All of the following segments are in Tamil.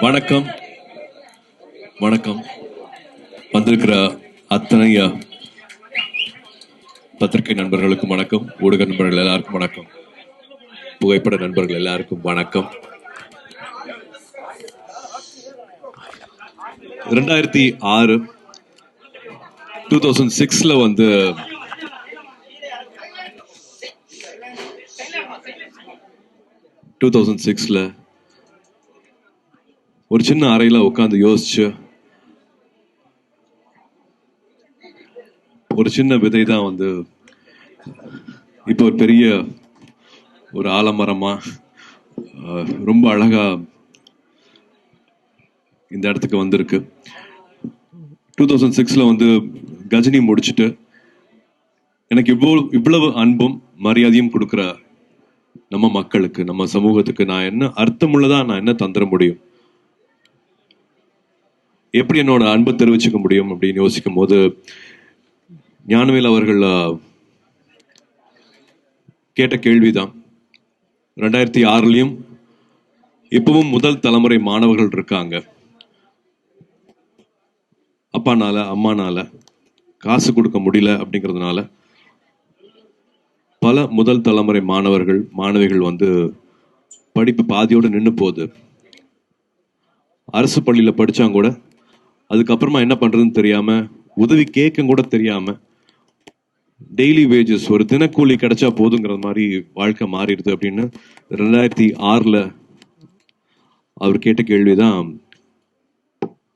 வணக்கம். வணக்கம். வந்திருக்கிற அத்தனை பத்திரிகை நண்பர்களுக்கும் வணக்கம். ஊடக நண்பர்கள் எல்லாருக்கும் வணக்கம். புகைப்பட நண்பர்கள் எல்லாருக்கும் வணக்கம். ரெண்டாயிரத்தி ஆறு டூ தௌசண்ட் சிக்ஸ்ல வந்து டூ தௌசண்ட் சிக்ஸ்ல ஒரு சின்ன அறையில உட்காந்து யோசிச்சு ஒரு சின்ன விதை தான் வந்து இப்போ ஒரு பெரிய ஒரு ஆலமரமா ரொம்ப அழகா இந்த இடத்துக்கு வந்திருக்கு. டூ தௌசண்ட் சிக்ஸில் வந்து கஜினி முடிச்சுட்டு எனக்கு இவ்வளவு இவ்வளவு அன்பும் மரியாதையும் கொடுக்குற நம்ம மக்களுக்கு நம்ம சமூகத்துக்கு நான் என்ன அர்த்தமுள்ளதாக நான் என்ன தந்துட முடியும்? எப்படி என்னோட அன்பை தெரிவிச்சுக்க முடியும் அப்படின்னு யோசிக்கும் போது ஞானவேல் அவர்கள் கேட்ட கேள்விதான். ரெண்டாயிரத்தி ஆறுலயும் இப்பவும் முதல் தலைமுறை மாணவர்கள் இருக்காங்க. அப்பானால அம்மானால காசு கொடுக்க முடியல அப்படிங்கிறதுனால பல முதல் தலைமுறை மாணவர்கள் மாணவிகள் வந்து படிப்பு பாதியோடு நின்று போகுது. அரசு பள்ளியில் படிச்சாங்க கூட அதுக்கப்புறமா என்ன பண்ணுறதுன்னு தெரியாமல் உதவி கேட்க கூட தெரியாமல் டெய்லி வேஜஸ் ஒரு தினக்கூலி கிடைச்சா போதுங்கிற மாதிரி வாழ்க்கை மாறிடுது அப்படின்னு ரெண்டாயிரத்தி ஆறில் அவர் கேட்ட கேள்வி தான்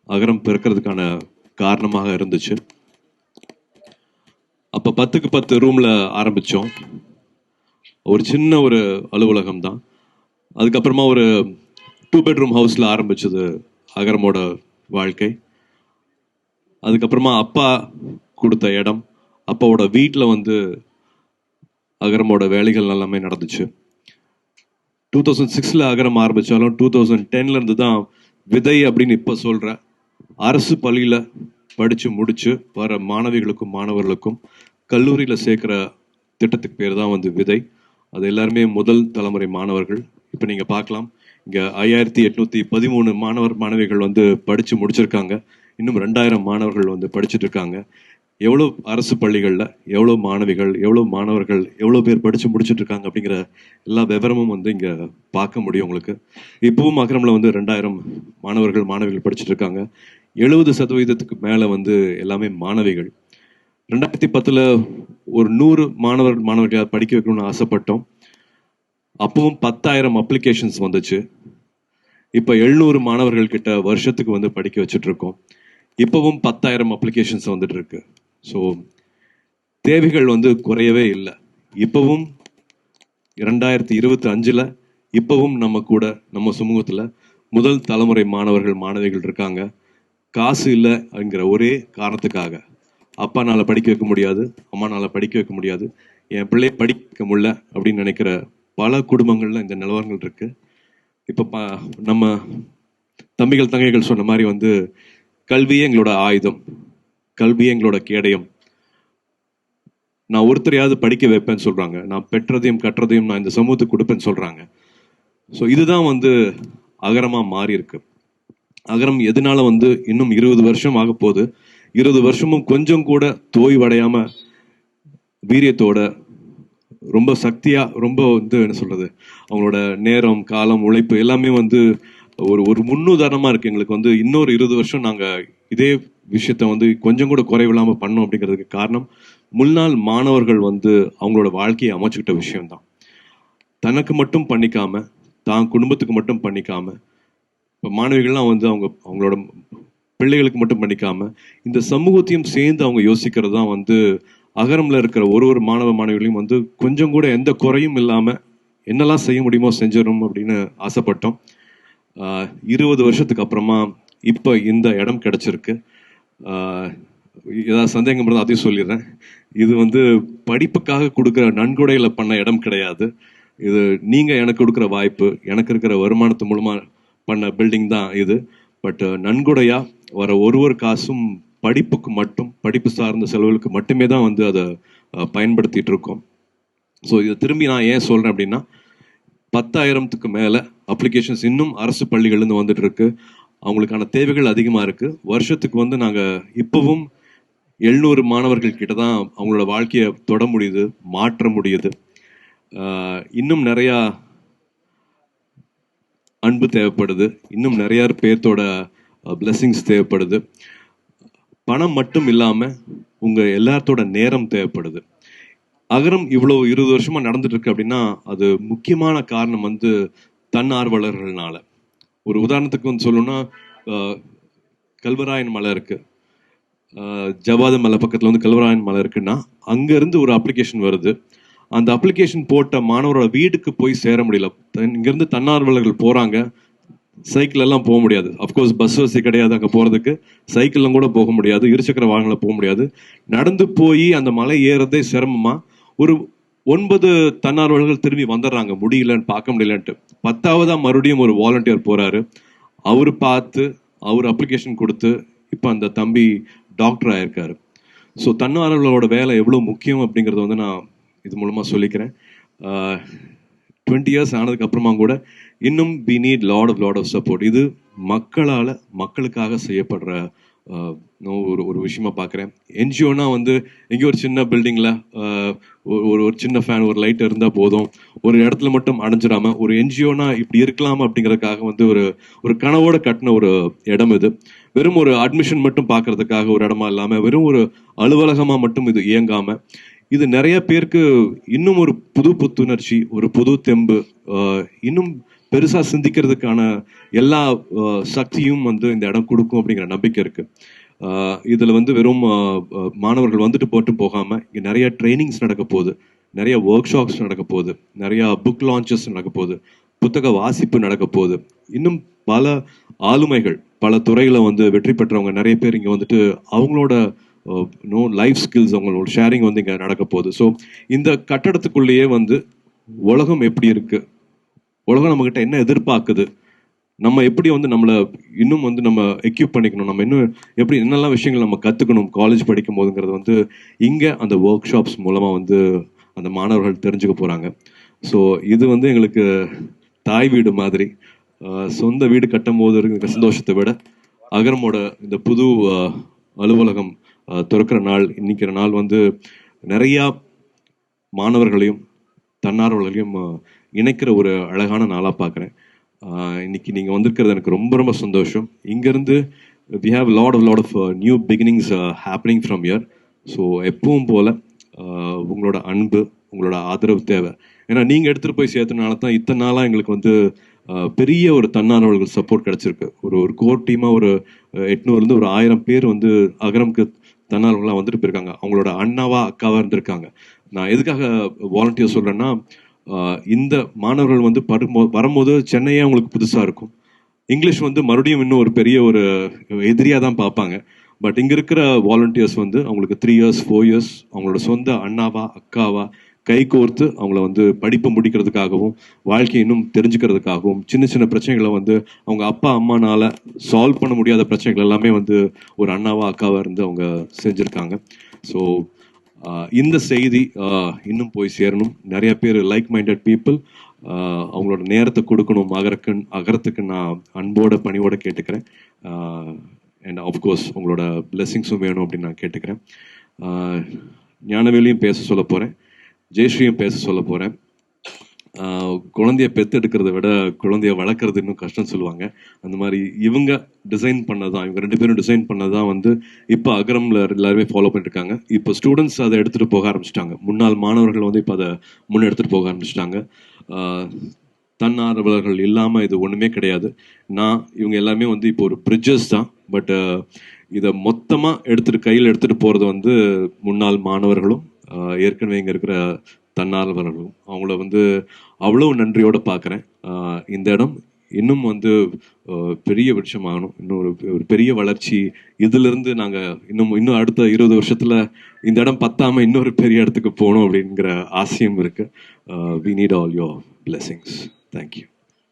அகரம் பிறக்கிறதுக்கான காரணமாக இருந்துச்சு. அப்போ பத்துக்கு பத்து ரூமில் ஆரம்பித்தோம் ஒரு சின்ன ஒரு அலுவலகம் தான் அதுக்கப்புறமா ஒரு டூ பெட்ரூம் ஹவுஸில் ஆரம்பிச்சது அகரமோட வாழ்க்கை. அதுக்கப்புறமா அப்பா கொடுத்த இடம் அப்பாவோட வீட்டில் வந்து அகரமோட வேலைகள் எல்லாமே நடந்துச்சு. டூ தௌசண்ட் சிக்ஸில் அகரம் ஆரம்பித்தாலும் டூ தௌசண்ட் டென்லேருந்து தான் விதை அப்படின்னு இப்போ சொல்கிற அரசு பள்ளியில் படித்து முடித்து வர மாணவிகளுக்கும் மாணவர்களுக்கும் கல்லூரியில் சேர்க்குற திட்டத்துக்கு பேர் தான் வந்து விதை. அது எல்லாருமே முதல் தலைமுறை மாணவர்கள். இப்போ நீங்கள் பார்க்கலாம். இங்கே ஐயாயிரத்தி எட்நூற்றி பதிமூணு மாணவர் மாணவிகள் வந்து படித்து முடிச்சிருக்காங்க. இன்னும் ரெண்டாயிரம் மாணவர்கள் வந்து படிச்சுட்டு இருக்காங்க. எவ்வளோ அரசு பள்ளிகளில் எவ்வளோ மாணவிகள் எவ்வளோ மாணவர்கள் எவ்வளோ பேர் படித்து முடிச்சுட்டு இருக்காங்க அப்படிங்கிற எல்லா விவரமும் வந்து இங்கே பார்க்க முடியும் உங்களுக்கு. இப்பவும் அக்ரமில் வந்து ரெண்டாயிரம் மாணவர்கள் மாணவிகள் படிச்சுட்டு இருக்காங்க. எழுபது சதவீதத்துக்கு மேலே வந்து எல்லாமே மாணவிகள். ரெண்டாயிரத்தி பத்தில் ஒரு நூறு மாணவர் மாணவர்கள் படிக்க வைக்கணும்னு ஆசைப்பட்டோம். அப்பவும் பத்தாயிரம் அப்ளிகேஷன்ஸ் வந்துச்சு. இப்போ எழுநூறு மாணவர்கள் கிட்ட வருஷத்துக்கு வந்து படிக்க வச்சுட்ருக்கோம். இப்போவும் பத்தாயிரம் அப்ளிகேஷன்ஸ் வந்துட்டு இருக்கு ஸோ தேவைகள் வந்து குறையவே இல்லை. இப்போவும் இரண்டாயிரத்தி இருபத்தி அஞ்சில் இப்போவும் நம்ம கூட நம்ம சமூகத்தில் முதல் தலைமுறை மாணவர்கள் மாணவிகள் இருக்காங்க. காசு இல்லை ஒரே காரணத்துக்காக. அப்பானால படிக்க வைக்க முடியாது அம்மானால் படிக்க வைக்க முடியாது என் பிள்ளை படிக்க முடியல அப்படின்னு நினைக்கிற பல குடும்பங்களில் இந்த நிலவரங்கள் இருக்குது இப்போ பா நம்ம தம்பிகள் தங்கைகள் சொன்ன மாதிரி வந்து கல்வியே எங்களோட ஆயுதம். கல்வியே எங்களோட கேடயம். நான் ஒருத்தரையாவது படிக்க வைப்பேன்னு சொல்றாங்க. நான் பெற்றதையும் கற்றதையும் நான் இந்த சமூகத்துக்கு கொடுப்பேன்னு சொல்றாங்க. ஸோ இதுதான் வந்து அகரமா மாறி இருக்கு அகரம் எதனால வந்து இன்னும் இருபது வருஷம் ஆக போகுது? இருபது வருஷமும் கொஞ்சம் கூட தோய்வடையாம வீரியத்தோட ரொம்ப சக்தியாக ரொம்ப வந்து என்ன சொல்கிறது அவங்களோட நேரம் காலம் உழைப்பு எல்லாமே வந்து ஒரு ஒரு முன்னுதாரணமாக இருக்குது எங்களுக்கு வந்து இன்னொரு இருபது வருஷம் நாங்கள் இதே விஷயத்த வந்து கொஞ்சம் கூட குறைவில்லாமல் பண்ணோம் அப்படிங்கிறதுக்கு காரணம் முன்னாள் மாணவர்கள் வந்து அவங்களோட வாழ்க்கையை அமைச்சுக்கிட்ட விஷயம்தான். தனக்கு மட்டும் பண்ணிக்காமல் தான் குடும்பத்துக்கு மட்டும் பண்ணிக்காமல் இப்போ மாணவிகள்லாம் வந்து அவங்க அவங்களோட பிள்ளைகளுக்கு மட்டும் பண்ணிக்காமல் இந்த சமூகத்தையும் சேர்ந்து அவங்க யோசிக்கிறது தான் வந்து அகரம்ல இருக்கிற ஒரு ஒரு மாணவ மாணவிகளையும் வந்து கொஞ்சம் கூட எந்த குறையும் இல்லாம என்னெல்லாம் செய்ய முடியுமோ செஞ்சிடணும் அப்படின்னு ஆசைப்பட்டோம். இருபது வருஷத்துக்கு அப்புறமா இப்போ இந்த இடம் கிடைச்சிருக்கு. ஏதாவது சந்தேகம் இருந்தால் அதையும் சொல்லிடுறேன். இது வந்து படிப்புக்காக கொடுக்குற நன்கொடையில் பண்ண இடம் கிடையாது. இது நீங்கள் எனக்கு கொடுக்குற வாய்ப்பு எனக்கு இருக்கிற வருமானத்து மூலமாக பண்ண பில்டிங் தான் இது. பட் நன்கொடையாக வர ஒரு ஒரு காசும் படிப்புக்கு மட்டும் படிப்பு சார்ந்த செலவுகளுக்கு மட்டுமே தான் வந்து அதை பயன்படுத்திகிட்டு பயன்படுத்திட்டு இருக்கோம். ஸோ இதை திரும்பி நான் ஏன் சொல்றேன் அப்படின்னா பத்தாயிரத்துக்கு மேலே அப்ளிகேஷன்ஸ் இன்னும் அரசு பள்ளிகள்லேருந்து வந்துட்டு இருக்கு. அவங்களுக்கான தேவைகள் அதிகமாக இருக்கு. வருஷத்துக்கு வந்து நாங்கள் இப்போவும் எழுநூறு மாணவர்கள் கிட்ட தான் அவங்களோட வாழ்க்கையை தொட முடியுது மாற்ற முடியுது. ஆஹ் இன்னும் நிறையா அன்பு தேவைப்படுது. இன்னும் நிறைய பேர்த்தோட பிளெஸ்ஸிங்ஸ் தேவைப்படுது. பணம் மட்டும் இல்லாம உங்க எல்லாத்தோட நேரம் தேவைப்படுது. அகரம் இவ்வளவு இருபது வருஷமா நடந்துட்டு இருக்கு அப்படின்னா அது முக்கியமான காரணம் வந்து தன்னார்வலர்கள்னால ஒரு உதாரணத்துக்கு வந்து சொல்லணும்னா ஆஹ், கல்வராயன் மலை இருக்கு. ஆஹ், மலை பக்கத்துல வந்து கல்வராயன் மலை இருக்குன்னா அங்க இருந்து ஒரு அப்ளிகேஷன் வருது. அந்த அப்ளிகேஷன் போட்ட மாணவரோட வீட்டுக்கு போய் சேர முடியல. இங்கேருந்து தன்னார்வலர்கள் போறாங்க. சைக்கிள் எல்லாம் போக முடியாது. அஃப்கோர்ஸ் பஸ் வசதி கிடையாது அங்கே போகிறதுக்கு சைக்கிளும் கூட போக முடியாது. இருசக்கர வாகனங்கள போக முடியாது. நடந்து போய் அந்த மலை ஏறதே சிரமமா. ஒரு ஒன்பது தன்னார்வலர்கள் திரும்பி வந்துடுறாங்க. முடியலன்னு பார்க்க முடியலன்ட்டு. பத்தாவதா மறுபடியும் ஒரு வாலண்டியர் போறாரு. அவர் பார்த்து அவர் அப்ளிகேஷன் கொடுத்து இப்போ அந்த தம்பி டாக்டர் ஆயிருக்காரு. ஸோ தன்னார்வலர்களோட வேலை எவ்வளோ முக்கியம் அப்படிங்கிறத வந்து நான் இது மூலமாக சொல்லிக்கிறேன். டுவெண்ட்டி இயர்ஸ் ஆனதுக்கு அப்புறமா கூட இன்னும் we need lot of lot of support இது மக்களால் மக்களுக்காக செய்யப்படுற ஒரு ஒரு விஷயமா பார்க்குறேன் என்ஜிஓனா வந்து எங்கேயோ ஒரு சின்ன பில்டிங்கில் ஒரு ஒரு சின்ன ஃபேன் ஒரு லைட் இருந்தால் போதும். ஒரு இடத்துல மட்டும் அடைஞ்சிடாம ஒரு என்ஜிஓனா இப்படி இருக்கலாம் அப்படிங்கிறதுக்காக வந்து ஒரு ஒரு கனவோட கட்டின ஒரு இடம் இது. வெறும் ஒரு அட்மிஷன் மட்டும் பார்க்கறதுக்காக ஒரு இடமா இல்லாமல் வெறும் ஒரு அலுவலகமாக மட்டும் இது இயங்காமல் இது நிறைய பேருக்கு இன்னும் ஒரு புது புத்துணர்ச்சி ஒரு புது தெம்பு இன்னும் பெருசாக சிந்திக்கிறதுக்கான எல்லா சக்தியும் வந்து இந்த இடம் கொடுக்கும் அப்படிங்கிற நம்பிக்கை இருக்கு. இதில் வந்து வெறும் மாணவர்கள் வந்துட்டு போட்டு போகாமல் இங்கே நிறைய ட்ரைனிங்ஸ் நடக்க போகுது. நிறைய ஒர்க் ஷாப்ஸ் நடக்க போகுது. நிறைய புக் லான்ச்சஸ் நடக்க போகுது. புத்தக வாசிப்பு நடக்க போகுது. இன்னும் பல ஆளுமைகள் பல துறையில் வந்து வெற்றி பெற்றவங்க நிறைய பேர் இங்கே வந்துட்டு அவங்களோட நோ லைஃப் ஸ்கில்ஸ் அவங்களோட ஷேரிங் வந்து இங்கே நடக்க போகுது. ஸோ இந்த கட்டடத்துக்குள்ளேயே வந்து உலகம் எப்படி இருக்குது உலகம் நம்மக்கிட்ட என்ன எதிர்பார்க்குது? நம்ம எப்படி வந்து நம்மளை இன்னும் வந்து நம்ம எக்யூப் பண்ணிக்கணும்? நம்ம இன்னும் எப்படி என்னெல்லாம் விஷயங்கள் நம்ம கற்றுக்கணும் காலேஜ் படிக்கும் போதுங்கிறது வந்து இங்கே அந்த ஒர்க் ஷாப்ஸ் மூலமாக வந்து அந்த மாணவர்கள் தெரிஞ்சுக்க போகிறாங்க ஸோ இது வந்து எங்களுக்கு தாய் வீடு மாதிரி சொந்த வீடு கட்டும் போது இருக்கிற சந்தோஷத்தை விட அகரமோட இந்த புது அலுவலகம் திறக்கிற நாள் இன்னைக்கிற நாள் வந்து நிறையா மாணவர்களையும் தன்னார்வலர்களையும் இணைக்கிற ஒரு அழகான நாளாக பார்க்குறேன் இன்னைக்கு நீங்கள் வந்திருக்கிறது எனக்கு ரொம்ப ரொம்ப சந்தோஷம். இங்கேருந்து we have lot of lot of new beginnings happening from year so எப்பவும் போல் உங்களோட அன்பு உங்களோட ஆதரவு தேவை. ஏன்னா நீங்கள் எடுத்துகிட்டு போய் சேர்த்தனால தான் இத்தனை நாளாக எங்களுக்கு வந்து பெரிய ஒரு தன்னார்வலர்கள் சப்போர்ட் கிடைச்சிருக்கு. ஒரு ஒரு கோர் டீமாக ஒரு எட்நூறுலேருந்து ஒரு ஆயிரம் பேர் வந்து அகரம்க்கு தன்னார்வலாம் வந்துட்டு போயிருக்காங்க. அவங்களோட அண்ணாவா அக்காவா இருந்திருக்காங்க. நான் எதுக்காக வாலண்டியர் சொல்றேன்னா இந்த மாணவர்கள் வந்து பருமோ வரும்போது சென்னையே அவங்களுக்கு புதுசா இருக்கும். இங்கிலீஷ் வந்து மறுபடியும் இன்னும் ஒரு பெரிய ஒரு எதிரியாக தான் பார்ப்பாங்க. பட் இங்கே இருக்கிற வாலண்டியர்ஸ் வந்து அவங்களுக்கு த்ரீ இயர்ஸ் ஃபோர் இயர்ஸ் அவங்களோட சொந்த அண்ணாவா அக்காவா கை கோர்த்து அவங்கள வந்து படிப்பை முடிக்கிறதுக்காகவும் வாழ்க்கையை இன்னும் தெரிஞ்சுக்கிறதுக்காகவும் சின்ன சின்ன பிரச்சனைகளை வந்து அவங்க அப்பா அம்மானால சால்வ் பண்ண முடியாத பிரச்சனைகள் எல்லாமே வந்து ஒரு அண்ணாவா அக்காவா இருந்து அவங்க செஞ்சுருக்காங்க. ஸோ uh, இந்த செய்தி uh, இன்னும் போய் சேரணும். நிறைய பேர் லைக் மைண்டட் பீப்புள் அவங்களோட நேரத்தை கொடுக்கணும் அகரக்கு அகரத்துக்கு நான் அன்போட பணிவோட கேட்டுக்கிறேன். Uh, அண்ட் ஆஃப்கோர்ஸ் உங்களோட பிளெஸ்ஸிங்ஸும் வேணும் அப்படின்னு நான் கேட்டுக்கிறேன். ஞானவேலியும் பேச சொல்ல போகிறேன் ஜெயஸ்ரீயும் பேச சொல்ல போகிறேன் குழந்தைய பெத்தெடுக்கிறத விட குழந்தைய வளர்க்குறது இன்னும் கஷ்டம்னு சொல்லுவாங்க. அந்த மாதிரி இவங்க டிசைன் பண்ணதான் இவங்க ரெண்டு பேரும் டிசைன் பண்ணதான் வந்து இப்போ அகரமில் எல்லாருமே ஃபாலோ பண்ணிட்டு இருக்காங்க இப்போ ஸ்டூடெண்ட்ஸ் அதை எடுத்துகிட்டு போக ஆரம்பிச்சிட்டாங்க. முன்னாள் மாணவர்கள் வந்து இப்போ அதை முன்னெடுத்துட்டு போக ஆரம்பிச்சிட்டாங்க. தன்னார்வலர்கள் இல்லாமல் இது ஒன்றுமே கிடையாது. நான் இவங்க எல்லாமே வந்து இப்போ ஒரு பிரிட்ஜஸ் தான். பட் இதை மொத்தமாக எடுத்துகிட்டு கையில் எடுத்துகிட்டு போகிறது வந்து முன்னாள் மாணவர்களும் ஏற்கனவே இங்கே இருக்கிற தன்னார்வலர்களும். அவங்கள வந்து அவ்வளோ நன்றியோடு பார்க்குறேன் இந்த இடம் இன்னும் வந்து பெரிய விஷயமாகணும் இன்னும் ஒரு ஒரு பெரிய வளர்ச்சி இதிலிருந்து நாங்கள் இன்னும் இன்னும் அடுத்த இருபது வருஷத்தில் இந்த இடம் பத்தாமல் இன்னொரு பெரிய இடத்துக்கு போகணும் அப்படிங்கிற ஆசையும் இருக்குது we need all your blessings thank you